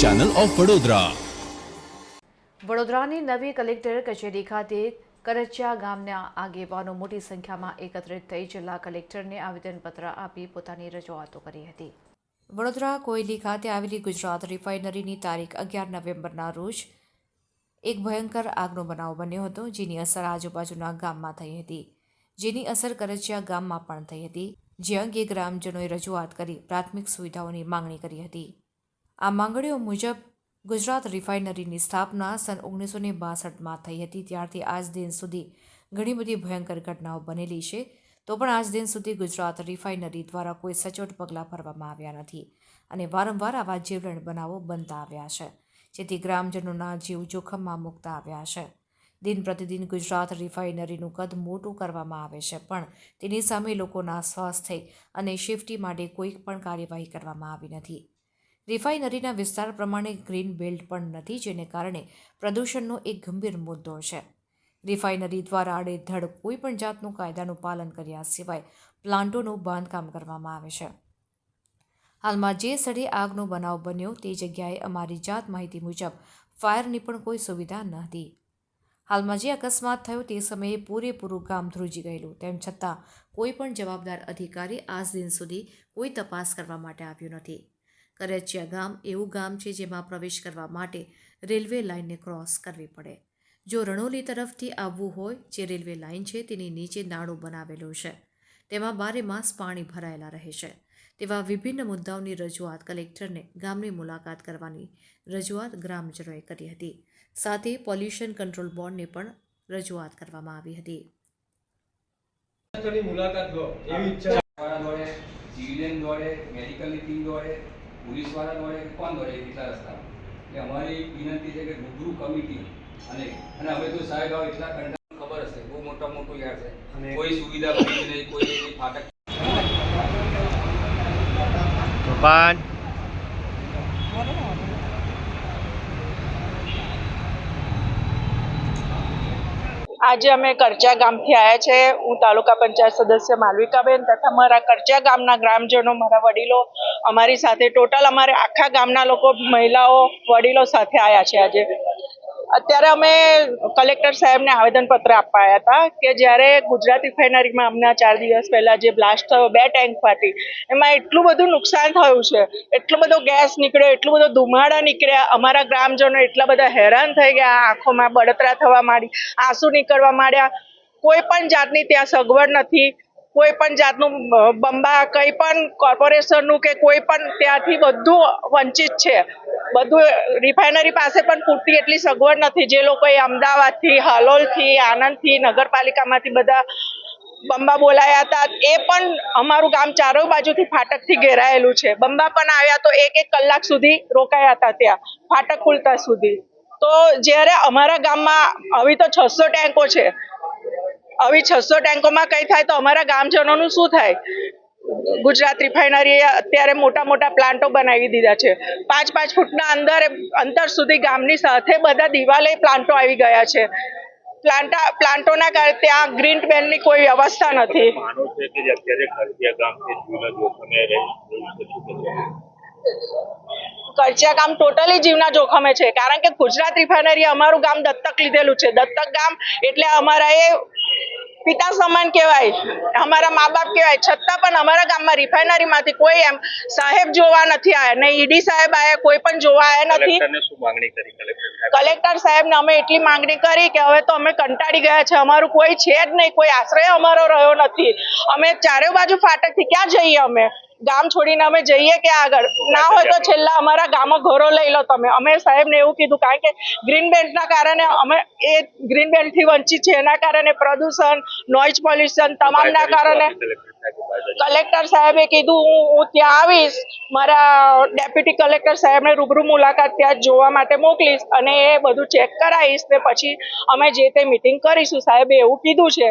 Channel of Vadodara વડોદરાની નવી collector કચેરી ખાતે કરચિયા ગામના આગેવાનો મોટી સંખ્યામાં એકત્રિત થઈ જિલ્લા કલેક્ટરને આવેદનપત્ર આપી પોતાની રજૂઆતો કરી હતી. વડોદરા કોયલી ખાતે આવેલી ગુજરાત રિફાઇનરીની તારીખ અગિયાર નવેમ્બરના રોજ એક ભયંકર આગનો બનાવ બન્યો હતો, જેની અસર આજુબાજુના ગામમાં થઈ હતી. જેની અસર કરચિયા ગામમાં પણ થઈ હતી. જે અંગે ગ્રામજનોએ રજૂઆત કરી, પ્રાથમિક સુવિધાઓની માંગણી કરી હતી. આ માંગણીઓ મુજબ ગુજરાત રિફાઇનરીની સ્થાપના સન ઓગણીસો ને બાસઠમાં થઈ હતી. ત્યારથી આજ દિન સુધી ઘણી બધી ભયંકર ઘટનાઓ બનેલી છે. તો પણ આજ દિન સુધી ગુજરાત રિફાઇનરી દ્વારા કોઈ સચોટ પગલાં ભરવામાં આવ્યા નથી અને વારંવાર આવા જીવલેણ બનાવો બનતા આવ્યા છે, જેથી ગ્રામજનોના જીવ જોખમમાં મૂકતા આવ્યા છે. દિન પ્રતિદિન ગુજરાત રિફાઇનરીનું કદ મોટું કરવામાં આવે છે, પણ તેની સામે લોકોના સ્વાસ્થ્ય અને સેફટી માટે કોઈ પણ કાર્યવાહી કરવામાં આવી નથી. રિફાઇનરીના વિસ્તાર પ્રમાણે ગ્રીન બેલ્ટ પણ નથી, જેને કારણે પ્રદૂષણનો એક ગંભીર મુદ્દો છે. રિફાઇનરી દ્વારા આડેધડ કોઈ પણ જાતનું કાયદાનું પાલન કર્યા સિવાય પ્લાન્ટોનું બાંધકામ કરવામાં આવે છે. હાલમાં જે સ્થળે આગનો બનાવ બન્યો તે જગ્યાએ અમારી જાત માહિતી મુજબ ફાયરની પણ કોઈ સુવિધા ન હતી હાલમાં જે અકસ્માત થયો તે સમયે પૂરેપૂરું ગામ ધ્રુજી ગયેલું. તેમ છતાં કોઈ પણ જવાબદાર અધિકારી આજ દિન સુધી કોઈ તપાસ કરવા માટે આવ્યું નથી. કરચિયા ગામ એવું ગામ છે જેમાં પ્રવેશ કરવા માટે રેલવે લાઇનને ક્રોસ કરવી પડે. જો રણોલી તરફથી આવવું હોય, જે રેલવે લાઇન છે તેની નીચે નાણું બનાવેલું છે. તેમાં બારે માસ પાણી ભરાયેલા રહે છે. તેવા વિભિન્ન મુદ્દાઓની રજૂઆત કલેક્ટરને ગામની મુલાકાત કરવાની રજૂઆત ગ્રામજનોએ કરી હતી. સાથે પોલ્યુશન કંટ્રોલ બોર્ડને પણ રજૂઆત કરવામાં આવી હતી. મુલાકાત લો. એવી ઈચ્છા દોડે સિવિલિયન દોડે મેડિકલની ટીમ દોડે પોલીસ દોડે કોણ દોડે એટલા રસ્તામાં? એટલે અમારી વિનંતી છે કે રૂબરૂ કમિટી અને અને હવે તો સાહેબ હવે એટલા કંટાળ ખબર હશે બહુ મોટા મોટું યાર છે. કોઈ સુવિધા નહીં કોઈ ફાટક તોફાન આજે અમે કરચા ગામથી આવ્યા છે. હું તાલુકા પંચાયત સદસ્ય માલવિકાબેન તથા મારા કરચા ગામના ગ્રામજનો, મારા વડીલો, અમારી સાથે ટોટલ અમારે આખા ગામના લોકો, મહિલાઓ, વડીલો સાથે આવ્યા છે આજે. અત્યારે અમે કલેક્ટર સાહેબને આવેદનપત્ર આપવા હતા કે જ્યારે ગુજરાત રિફાઇનરીમાં હમણાં ચાર દિવસ પહેલાં જે બ્લાસ્ટ થયો, બે ટેન્ક ફાટી, એમાં એટલું બધું નુકસાન થયું છે, એટલો બધો ગેસ નીકળ્યો, એટલું બધો ધુમાડા નીકળ્યા, અમારા ગ્રામજનો એટલા બધા હેરાન થઈ ગયા, આંખોમાં બળતરા થવા માંડી, આંસુ નીકળવા માંડ્યા. કોઈ પણ જાતની ત્યાં સગવડ નથી, કોઈ પણ જાતનું બંબા કંઈ પણ કોર્પોરેશનનું કે કોઈ પણ ત્યાંથી બધું વંચિત છે. બધું રિફાઇનરી પાસે પણ પૂરતી એટલી સગવડ નથી. જે લોકોએ અમદાવાદથી, હાલોલથી, આણંદથી, નગરપાલિકામાંથી બધા બંબા બોલાયા હતા. એ પણ અમારું ગામ ચારો બાજુથી ફાટકથી ઘેરાયેલું છે. બંબા પણ આવ્યા તો એક એક કલાક સુધી રોકાયા હતા ત્યાં, ફાટક ખુલતા સુધી. તો જ્યારે અમારા ગામમાં, આવી તો છસો ટેન્કો છે. આવી છસો ટેન્કોમાં કંઈ થાય તો અમારા ગામજનોનું શું થાય? ગુજરાત રિફાઇનરીએ અત્યારે મોટા મોટા પ્લાન્ટો બનાવી દીધા છે. પાંચ પાંચ ફૂટના અંદર અંતર સુધી ગામની સાથે બધા દિવાલે પ્લાન્ટો આવી ગયા છે. પ્લાન્ટા પ્લાન્ટોના કારણે ત્યાં ગ્રીન બેલ્ટની કોઈ વ્યવસ્થા નથી? કરચિયા ગામ ટોટલી જીવના જોખમે છે. કારણ કે ગુજરાત રિફાઇનરી અમારું ગામ દત્તક લીધેલું છે. દત્તક ગામ એટલે અમારા એ પિતા સમાન કહેવાય અમારા મા બાપ કહેવાય. છતાં પણ અમારા ગામમાં રિફાઇનરીમાંથી કોઈ એમ સાહેબ જોવા નથી આવ્યા ને ઈડી સાહેબ આવ્યા કોઈ પણ જોવા આવ્યા નથી. કલેક્ટરને શું માંગણી કરી કલેક્ટર કલેક્ટર સાહેબને અમે એટલી માંગણી કરી કે હવે તો અમે કંટાળી ગયા છે. અમારું કોઈ છે જ નહીં કોઈ આશ્રય અમારો રહ્યો નથી. અમે ચારે બાજુ ફાટકથી ક્યાં જઈએ અમે? ગામ છોડીને અમે જઈએ કે આગળ? ના હોય તો છેલ્લા અમારા ગામમાં ઘરો લઈ લો તમે. અમે સાહેબને એવું કીધું કારણ કે ગ્રીન બેલ્ટના કારણે અમે એ ગ્રીન બેલ્ટથી વંચિત છે એના કારણે પ્રદૂષણ નોઇઝ પોલ્યુશન તમામના કારણે કલેક્ટર સાહેબ કીધું હું હું ત્યાં આવીશ. મારા ડેપ્યુટી કલેક્ટર સાહેબને રૂબરૂ મુલાકાત ત્યાં જોવા માટે મોકલીશ અને એ બધું ચેક કરાવીશ ને પછી અમે જે તે મિટિંગ કરીશું. સાહેબે એવું કીધું છે.